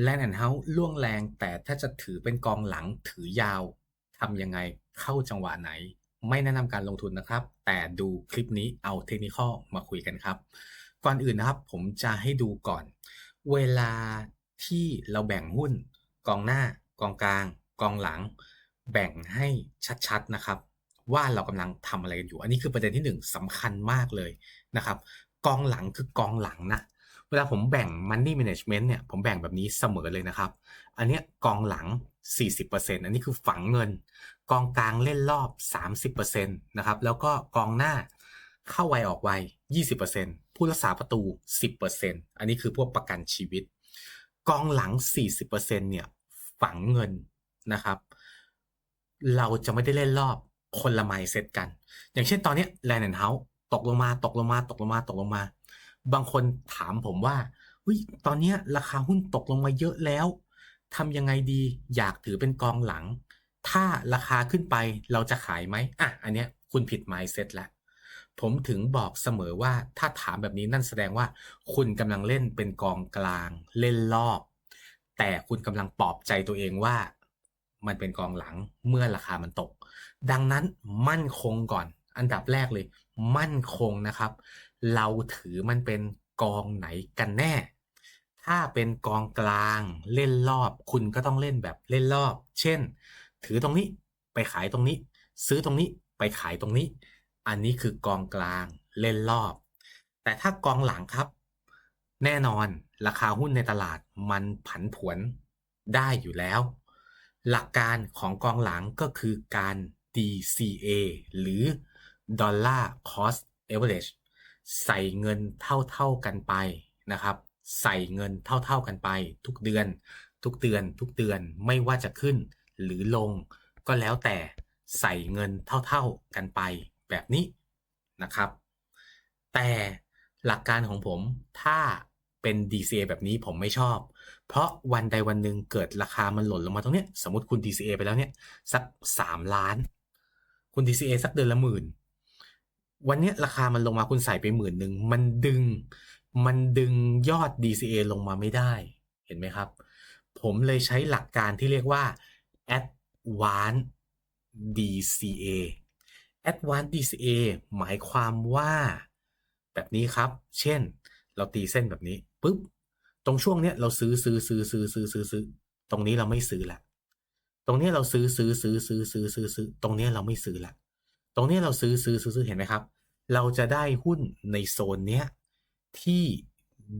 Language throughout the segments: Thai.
แลนด์แอนเฮาส์ล่วงแรงแต่ถ้าจะถือเป็นกองหลังถือยาวทำยังไงเข้าจังหวะไหน ไม่แนะนำการลงทุนนะครับ แต่ดูคลิปนี้เอาเทคนิคมาคุยกันครับ ก่อนอื่นนะครับผมจะให้ดูก่อน เวลาที่เราแบ่งหุ้น กองหน้ากองกลาง กองหลัง แบ่งให้ชัดๆนะครับ ว่าเรากำลังทำอะไรกันอยู่ อันนี้คือประเด็นที่หนึ่งสำคัญมากเลยนะครับ กองหลังคือกองหลังนะ เวลาผมแบ่ง Money Management เนี่ยผมแบ่งแบบนี้เสมอเลยนะครับ อันนี้กองหลัง 40%อันนี้คือฝังเงิน กองกลางเล่นรอบ 30%นะครับแล้วก็กองหน้าเข้าไวออกไว 20%ผู้รักษาประตู 10%อันนี้คือพวกประกันชีวิต กองหลัง 40%เนี่ยฝังเงินนะครับ เราจะไม่ได้เล่นรอบคนละไมเซตกัน อย่างเช่นตอนนี้แลนด์เฮาส์ตกลงมาตกลงมาตกลงมาตกลงมา บางคนถามผมว่าอุ้ยตอนนี้ราคาหุ้นตกลงมาเยอะแล้วทำยังไงดีอยากถือเป็นกองหลัง ถ้าราคาขึ้นไปเราจะขายไหมอะอันเนี้ยคุณผิดไมเซ็ตแล้วผมถึงบอกเสมอว่าถ้าถามแบบนี้นั่นแสดงว่า คุณกำลังเล่นเป็นกองกลาง เล่นรอบ แต่คุณกำลังปลอบใจตัวเองว่า มันเป็นกองหลังเมื่อราคามันตก ดังนั้นมั่นคงก่อน อันดับแรกเลย มั่นคงนะครับ เราถือมันเป็นกองไหนกันแน่ ถ้าเป็นกองกลางเล่นรอบ คุณก็ต้องเล่นแบบเล่นรอบ เช่น ถือตรงนี้ไปขายตรงนี้ ซื้อตรงนี้ไปขายตรงนี้ อันนี้คือกองกลางเล่นรอบ แต่ถ้ากองหลังครับ แน่นอนราคาหุ้นในตลาดมันผันผวนได้อยู่แล้ว หลักการของกองหลังก็คือการ DCA หรือ Dollar Cost Average ใส่เงินเท่าๆกันไปนะครับ ใส่เงินเท่าๆกันไป ทุกเดือน ทุกเดือน ทุกเดือนไม่ว่าจะขึ้นหรือลง ก็แล้วแต่ใส่เงินเท่าๆกันไปแบบนี้นะครับ แต่หลักการของผมถ้าเป็น DCA แบบนี้ผมไม่ชอบ เพราะวันใดวันหนึ่งเกิดราคามันหล่นลงมาตรงเนี้ยสมมติคุณ DCA ไปแล้วเนี่ยสัก 3 ล้าน คุณ DCA สักเดือนละหมื่น วันนี้ราคามันลงมาคุณใส่ไปหมื่นหนึ่งมันดึง มันดึงยอด DCA ลงมาไม่ได้ เห็นไหมครับ ผมเลยใช้หลักการที่เรียกว่า Advanced DCA Advanced DCA หมายความว่าแบบนี้ครับ เช่น เราตีเส้นแบบนี้ปุ๊บ ตรงช่วงเนี้ยเราซื้อซื้อซื้อซื้อซื้อซื้อซื้อ ตรงนี้เราไม่ซื้อละ ตรงนี้เราซื้อซื้อซื้อซื้อซื้อซื้อซื้อ ตรงนี้เราไม่ซื้อละ ตรงนี้เราซื้อซื้อซื้ออเห็นไหมครับ เราจะได้หุ้นในโซนเนี้ยที่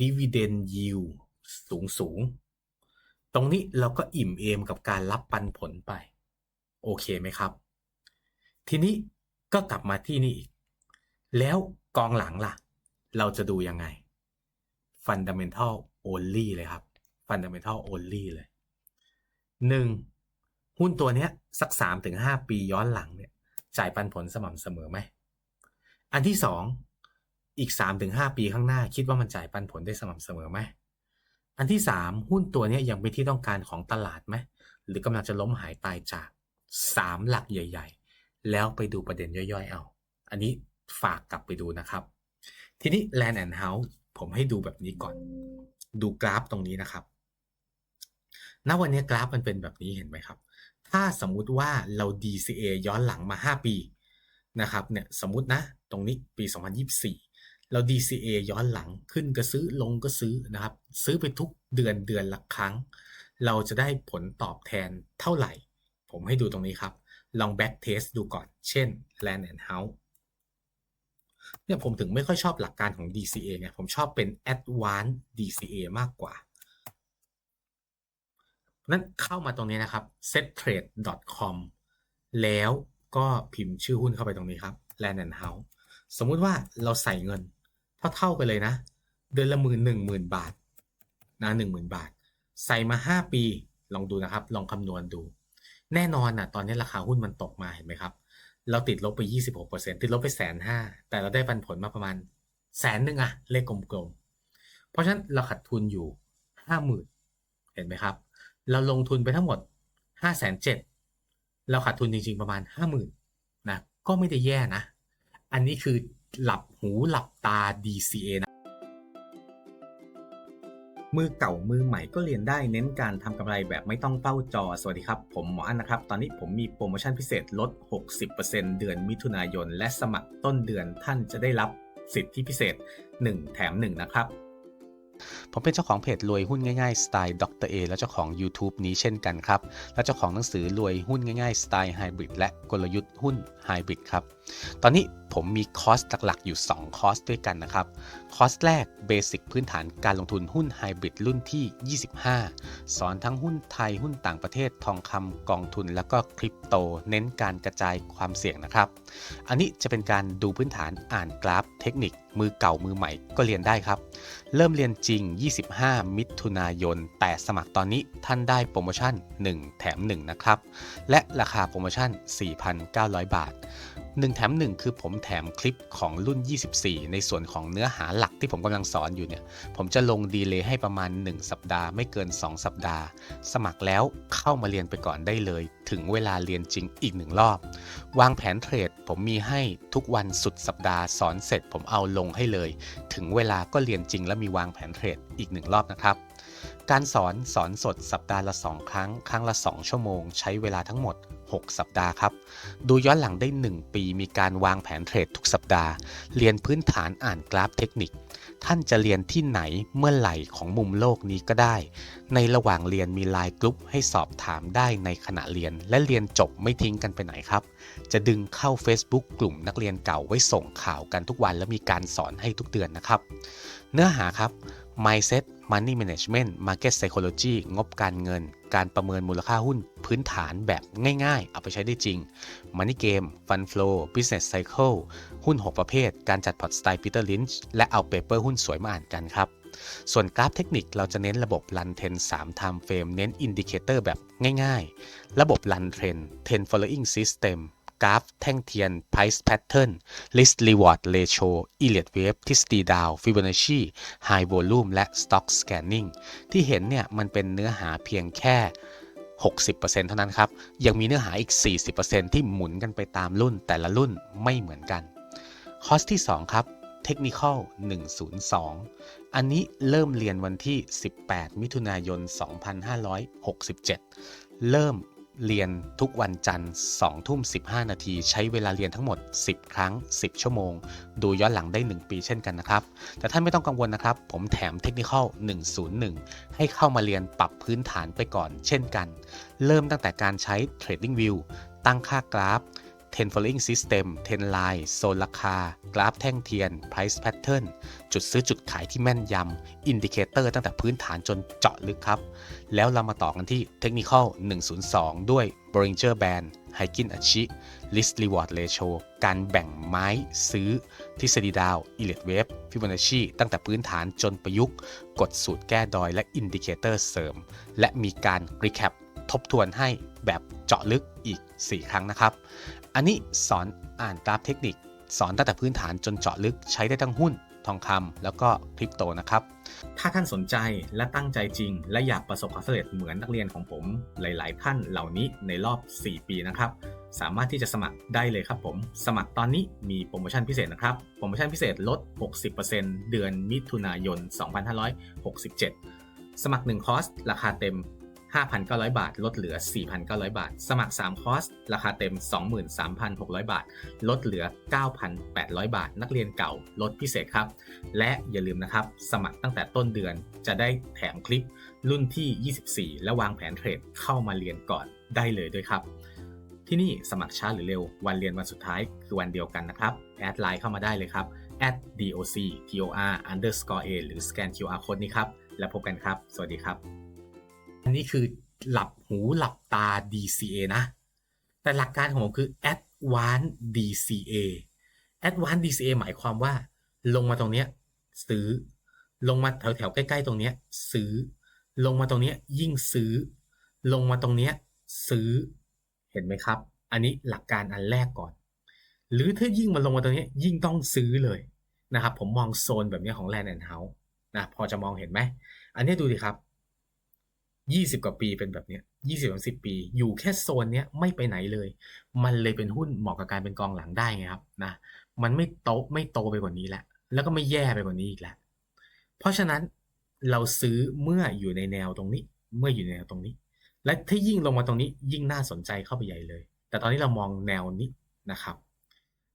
dividend yield สูงสูง ตรงนี้เราก็อิ่มเอมกับการรับปันผลไป โอเคไหมครับ ทีนี้ก็กลับมาที่นี่อีก แล้วกองหลังล่ะ เราจะดูยังไง fundamental only เลยครับ fundamental only เลยหนึ่งหุ้นตัวเนี้ยสักสามถึงห้าปีย้อนหลังเนี่ย จ่ายปันผลสม่ำเสมอไหม อันที่สองอีกสามถึงห้าปีข้างหน้าคิดว่ามันจ่ายปันผลได้สม่ำเสมอไหม อันที่สามหุ้นตัวนี้ยังเป็นที่ต้องการของตลาดไหม หรือกำลังจะล้มหายตายจากสามหลักใหญ่ ๆ แล้วไปดูประเด็นย่อยๆเอา อันนี้ฝากกลับไปดูนะครับ ทีนี้ Land and House ผมให้ดูแบบนี้ก่อน ดูกราฟตรงนี้นะครับ ณ วันนี้กราฟมันเป็นแบบนี้เห็นไหมครับ ถ้าสมมุติว่าเรา DCA ย้อนหลังมา 5 ปีนะครับเนี่ยสมมตินะตรงนี้ปี 2024 เรา DCA ย้อนหลังขึ้นก็ซื้อลงก็ซื้อนะครับ ซื้อไปทุกเดือนเดือนละครั้ง เราจะได้ผลตอบแทนเท่าไหร่ ผมให้ดูตรงนี้ครับ ลอง back test ดูก่อน เช่น Land and House เนี่ยผมถึงไม่ค่อยชอบหลักการของ DCA เนี่ยผมชอบเป็น Advanced DCA มากกว่า นั้นเข้ามาตรงนี้นะครับ settrade.com แล้วก็พิมพ์ชื่อหุ้นเข้าไปตรงนี้ครับ Land and House สมมุติว่าเราใส่เงิน เท่าเท่ากันเลยนะ เดือนละหมื่นหนึ่งหมื่นบาทนะหนึ่งหมื่นบาท ใส่มาห้าปีลองดูนะครับ ลองคำนวณดู แน่นอนนะตอนนี้ราคาหุ้นมันตกมาเห็นไหมครับ เราติดลบไป 26%ติดลบไปแสนห้าแต่เราได้ปันผลมาประมาณแสนหนึ่งอะเลขกลมๆ เพราะฉะนั้นเราขาดทุนอยู่ห้าหมื่นเห็นไหมครับ เราลงทุนไปทั้งหมดห้าแสนเจ็ดเราขาดทุนจริง ๆ ประมาณห้าหมื่นนะก็ไม่ได้แย่นะ อันนี้คือหลับหูหลับตา DCA นะมือเก่ามือใหม่ก็เรียนได้เน้นการทำกำไรแบบไม่ต้องเฝ้าจอ สวัสดีครับ ผมหมออันนะครับ ตอนนี้ผมมีโปรโมชั่นพิเศษลด 60%เดือนมิถุนายน และสมัครต้นเดือนท่านจะได้รับสิทธิพิเศษ 1 แถม 1 นะครับ ผมเป็นเจ้าของเพจรวยหุ้นง่ายๆสไตล์ดรเอและเจ้าของ YouTube นี้เช่นกันครับ และเจ้าของหนังสือรวยหุ้นง่ายๆสไตล์ไฮบริดและกลยุทธ์หุ้นไฮบริดครับ ตอนนี้ผมมีคอร์สหลักๆ อยู่ 2 คอร์สด้วยกันนะครับ คอร์สแรกเบสิกพื้นฐานการลงทุนหุ้นไฮบริดรุ่นที่ 25 สอนทั้งหุ้นไทยหุ้นต่างประเทศทองคำกองทุน แล้วก็คริปโต เน้นการกระจายความเสี่ยงนะครับ อันนี้จะเป็นการดูพื้นฐานอ่านกราฟเทคนิค มือเก่ามือใหม่ก็เรียนได้ครับ เริ่มเรียนจริง 25 มิถุนายน แต่สมัครตอนนี้ท่านได้โปรโมชั่น 1 แถม 1 นะครับ และราคาโปรโมชั่น 4,900 บาท 1แถม1 คือผมแถมคลิปของรุ่น 24 ในส่วนของเนื้อหาหลักที่ผมกำลังสอนอยู่เนี่ย ผมจะลงดีเลย์ให้ประมาณ 1 สัปดาห์ไม่เกิน 2 สัปดาห์ สมัครแล้วเข้ามาเรียนไปก่อนได้เลย ถึงเวลาเรียนจริงอีกหนึ่งรอบ วางแผนเทรดผมมีให้ทุกวันสุดสัปดาห์สอนเสร็จผมเอาลงให้เลย ถึงเวลาก็เรียนจริงและมีวางแผนเทรดอีกหนึ่งรอบนะครับการสอนสอนสดสัปดาห์ละ 2 ครั้ง ครั้งละ 2 ชั่วโมง ใช้เวลาทั้งหมด 6 สัปดาห์ครับ ดูย้อนหลังได้ 1 ปีมีการวางแผนเทรดทุกสัปดาห์ เรียนพื้นฐานอ่านกราฟเทคนิค ท่านจะเรียนที่ไหนเมื่อไหร่ของมุมโลกนี้ก็ได้ ในระหว่างเรียนมีไลน์กลุ่มให้สอบถามได้ในขณะเรียน และเรียนจบไม่ทิ้งกันไปไหนครับ จะดึงเข้า Facebook กลุ่มนักเรียนเก่าไว้ส่งข่าวกันทุกวันและมีการสอนให้ทุกเดือนนะครับ เนื้อหาครับ mindset money management market psychology งบการเงิน การประเมินมูลค่าหุ้นพื้นฐานแบบง่ายๆ เอาไปใช้ได้จริง money game fund flow business cycle หุ้น 6 ประเภท การจัดพอร์ตสไตล์ Peter Lynch และเอาเปเปอร์หุ้นสวยมาอ่านกันครับส่วนกราฟเทคนิคเราจะเน้นระบบ Run Trend 3 Time Frame เน้นอินดิเคเตอร์แบบง่ายๆ ระบบ Run trend ten Following System กราฟแท่งเทียน Price Pattern Risk Reward Ratio Elliott Wave ทฤษฎีดาว Fibonacci High Volume และ Stock Scanning ที่เห็นเนี่ยมันเป็นเนื้อหาเพียงแค่ 60%เท่านั้นครับ ยังมีเนื้อหาอีก 40%ที่หมุนกันไปตามรุ่นแต่ละรุ่นไม่เหมือนกัน คอร์สที่ 2 ครับ Technical 102 อันนี้เริ่มเรียนวันที่ 18 มิถุนายน 2567 เริ่ม เรียนทุกวันจันทร์2ทุ่ม 15 นาที ใช้เวลาเรียนทั้งหมด 10 ครั้ง 10 ชั่วโมง ดูย้อนหลังได้ 1 ปีเช่นกันนะครับ แต่ท่านไม่ต้องกังวลนะครับ ผมแถมเทคนิค101 ให้เข้ามาเรียนปรับพื้นฐานไปก่อนเช่นกัน เริ่มตั้งแต่การใช้ Trading View ตั้งค่ากราฟ Ten Following System Ten Line โซนราคา กราฟแท่งเทียน Price Pattern จุดซื้อจุดขายที่แม่นยำอินดิเคเตอร์ตั้งแต่พื้นฐานจนเจาะลึกครับ แล้วเรามาต่อกันที่ Technical 102 ด้วย Bollinger Band h i k i n Achi Risk Reward Ratio การแบ่งไม้ซื้อ ทฤษฎีดาว e l i t Wave Fibonacci ตั้งแต่พื้นฐานจนประยุกต์ กดสูตรแก้ดอยและอินดิเคเตอร์เสริม และมีการ Recap ทบทวนให้แบบเจาะลึกอีก 4 ครั้งนะครับ อันนี้สอนอ่านกราฟเทคนิค สอนตั้งแต่พื้นฐานจนเจาะลึกใช้ได้ทั้งหุ้น ทองคำแล้วก็คริปโตนะครับ ถ้าท่านสนใจและตั้งใจจริง และอยากประสบความสำเร็จเหมือนนักเรียนของผมหลาย ๆ ท่านเหล่านี้ในรอบ 4 ปีนะครับสามารถที่จะสมัครได้เลยครับผม สมัครตอนนี้มีโปรโมชั่นพิเศษนะครับ โปรโมชั่นพิเศษลด 60%เดือนมิถุนายน 2567 สมัคร 1 คอร์ส ราคาเต็ม 5,900 บาท ลดเหลือ 4,900 บาท สมัคร 3 คอร์ส ราคาเต็ม 23,600 บาท ลดเหลือ 9,800 บาท นักเรียนเก่า ลดพิเศษครับ และอย่าลืมนะครับ สมัครตั้งแต่ต้นเดือนจะได้แถมคลิปรุ่นที่ 24 และวางแผนเทรดเข้ามาเรียนก่อนได้เลยด้วยครับ ที่นี่สมัครช้าหรือเร็ว วันเรียนวันสุดท้ายคือวันเดียวกันนะครับ แอดไลน์เข้ามาได้เลยครับ @doctor_a หรือสแกน QR code นี้ครับ แล้วพบกันครับ สวัสดีครับ อันนี้คือหลับหูหลับตา DCA นะ แต่หลักการของผมคือ Advanced DCA Advanced DCA หมายความว่า ลงมาตรงเนี้ยซื้อ ลงมาแถวแถวๆใกล้ๆตรงเนี้ยซื้อ ลงมาตรงเนี้ยยิ่งซื้อ ลงมาตรงเนี้ยซื้อ เห็นไหมครับ อันนี้หลักการอันแรกก่อน หรือถ้ายิ่งมาลงมาตรงเนี้ยยิ่งต้องซื้อเลยนะครับ ผมมองโซนแบบเนี้ยของ Land and House นะพอจะมองเห็นไหม อันนี้ดูดิครับ 20กว่าปีเป็นแบบเนี้ย20ถึง10ปี อยู่แค่โซนเนี้ยไม่ไปไหนเลย มันเลยเป็นหุ้นเหมาะกับการเป็นกองหลังได้ไงครับนะมันไม่โตไม่โตไปกว่านี้แล้วแล้วก็ไม่แย่ไปกว่านี้อีกแล้วเพราะฉะนั้นเราซื้อเมื่ออยู่ในแนวตรงนี้ เมื่ออยู่ในแนวตรงนี้ และถ้ายิ่งลงมาตรงนี้ยิ่งน่าสนใจเข้าไปใหญ่เลย แต่ตอนนี้เรามองแนวนี้นะครับ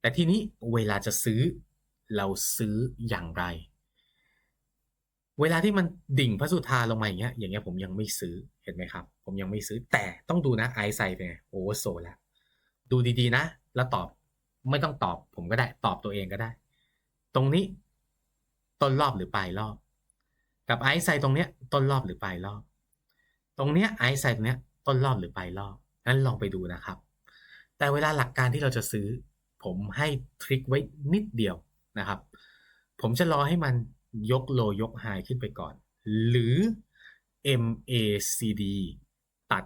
แต่ทีนี้เวลาจะซื้อเราซื้ออย่างไร เวลาที่มันดิ่งพระสุธาลงมาอย่างเงี้ย อย่างเงี้ยผมยังไม่ซื้อเห็นไหมครับ ผมยังไม่ซื้อแต่ต้องดูนะไอซ์ไซเป็นไงโอเวอร์โซแล้วดูดีๆนะ แล้วตอบไม่ต้องตอบ ผมก็ได้ตอบตัวเองก็ได้ ตรงนี้ ต้นรอบหรือปลายรอบ กับไอซ์ไซตรงเนี้ย ต้นรอบหรือปลายรอบ ตรงเนี้ยไอซ์ไซตรงเนี้ย ต้นรอบหรือปลายรอบนั้นลองไปดูนะครับ แต่เวลาหลักการที่เราจะซื้อ ผมให้ทริคไว้นิดเดียวนะครับ ผมจะรอให้มัน ยกโลยกไฮขึ้นไปก่อน หรือ MACD ตัด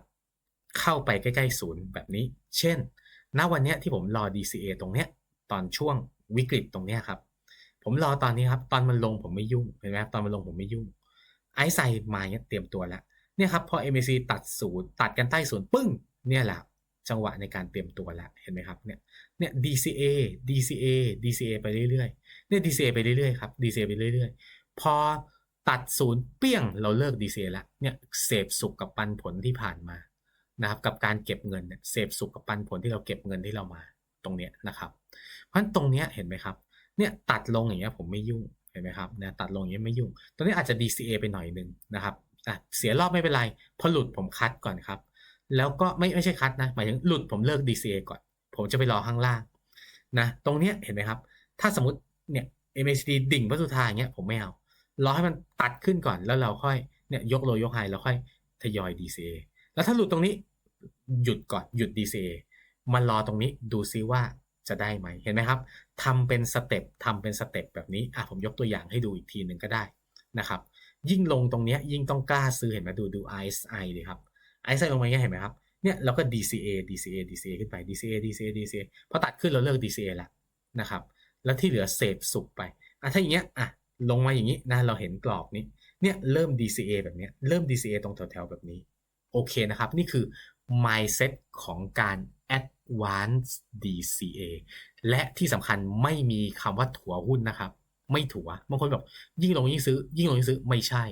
เข้าไปใกล้ๆศูนย์แบบนี้ เช่น ณ วันนี้ที่ผมรอ DCA ตรงเนี้ย ตอนช่วงวิกฤตตรงเนี้ยครับ ผมรอตอนนี้ครับ ตอนมันลงผมไม่ยุ่ง เห็นไหมครับ ตอนมันลงผมไม่ยุ่ง ไอซ์ไซมาเนี่ยเตรียมตัวแล้ว เนี่ยครับ พอ MAC ตัดศูนย์ตัดกันใต้ศูนย์ปึ้ง เนี่ยแหละ จังหวะในการเตรียมตัวแล้วเห็นไหมครับเนี่ยเนี่ย DCA DCA DCA ไปเรื่อยๆเนี่ย DCA ไปเรื่อยๆครับ DCA ไปเรื่อยๆ พอตัดศูนย์เปี้ยงเราเลิก DCA แล้วเนี่ยเสพสุขกับปันผลที่ผ่านมานะครับกับการเก็บเงินเนี่ยเสพสุขกับปันผลที่เราเก็บเงินที่เรามาตรงเนี้ยนะครับเพราะฉะนั้นตรงเนี้ยเห็นไหมครับเนี่ยตัดลงอย่างเงี้ยผมไม่ยุ่งเห็นไหมครับเนี่ยตัดลงอย่างเงี้ยไม่ยุ่ง ตรงนี้อาจจะ DCA ไปหน่อยหนึงนะครับอะเสียรอบไม่เป็นไรพอหลุดผมคัดก่อนครับ แล้วก็ไม่ไม่ใช่คัดนะหมายถึงหลุดผมเลิก DCA ก่อน ผมจะไปรอข้างล่างนะตรงเนี้ยเห็นไหมครับ ถ้าสมมติเนี่ย MACD ดิ่งพระสุธาอย่างเงี้ยผมไม่เอารอให้มันตัดขึ้นก่อนแล้วเราค่อยเนี่ยยกโลยกไฮแล้วค่อยทยอย DCA แล้วถ้าหลุดตรงนี้หยุดก่อนหยุด DCA มารอตรงนี้ดูซิว่าจะได้ไหมเห็นไหมครับทำเป็นสเต็ปทำเป็นสเต็ปแบบนี้อะผมยกตัวอย่างให้ดูอีกทีหนึ่งก็ได้นะครับ ยิ่งลงตรงนี้ยิ่งต้องกล้าซื้อเห็นไหมดูดู RSI ดิครับ RSI ลงมาอย่างเงี้ยเห็นไหมครับเนี่ยเราก็ DCA DCA DCA ขึ้นไป DCA DCA DCA พอตัดขึ้นเราเลิก DCA แล้วนะครับแล้วที่เหลือเสพสุกไปอะถ้าอย่างเงี้ยอะลงมาอย่างนี้นะเราเห็นกรอบนี้เนี่ยเริ่ม DCA แบบเนี้ยเริ่ม DCA ตรงแถวๆแบบนี้โอเคนะครับ นี่คือ mindset ของการ advance DCA และที่สำคัญไม่มีคำว่าถัวหุ้นนะครับ ไม่ถัวบางคนบอกยิ่งลงยิ่งซื้อ ยิ่งลงยิ่งซื้อไม่ใช่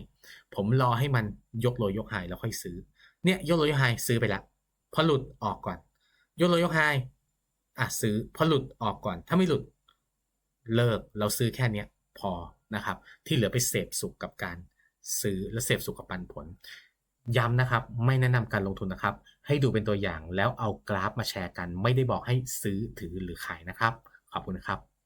ผมรอให้มันยกโลยกไฮแล้วค่อยซื้อ เนี่ยยกโลยกไฮซื้อไปล้วพอหลุดออกก่อน ยกโลยกไฮอะซื้อพอหลุดออกก่อน ถ้าไม่หลุดเลิกเราซื้อแค่เนี้ยพอนะครับ ที่เหลือไปเสพสุขกับการซื้อและเสพสุขกับปันผล ย้ำนะครับ ไม่แนะนำการลงทุนนะครับ ให้ดูเป็นตัวอย่างแล้วเอากราฟมาแชร์กัน ไม่ได้บอกให้ซื้อถือหรือขายนะครับ ขอบคุณครับ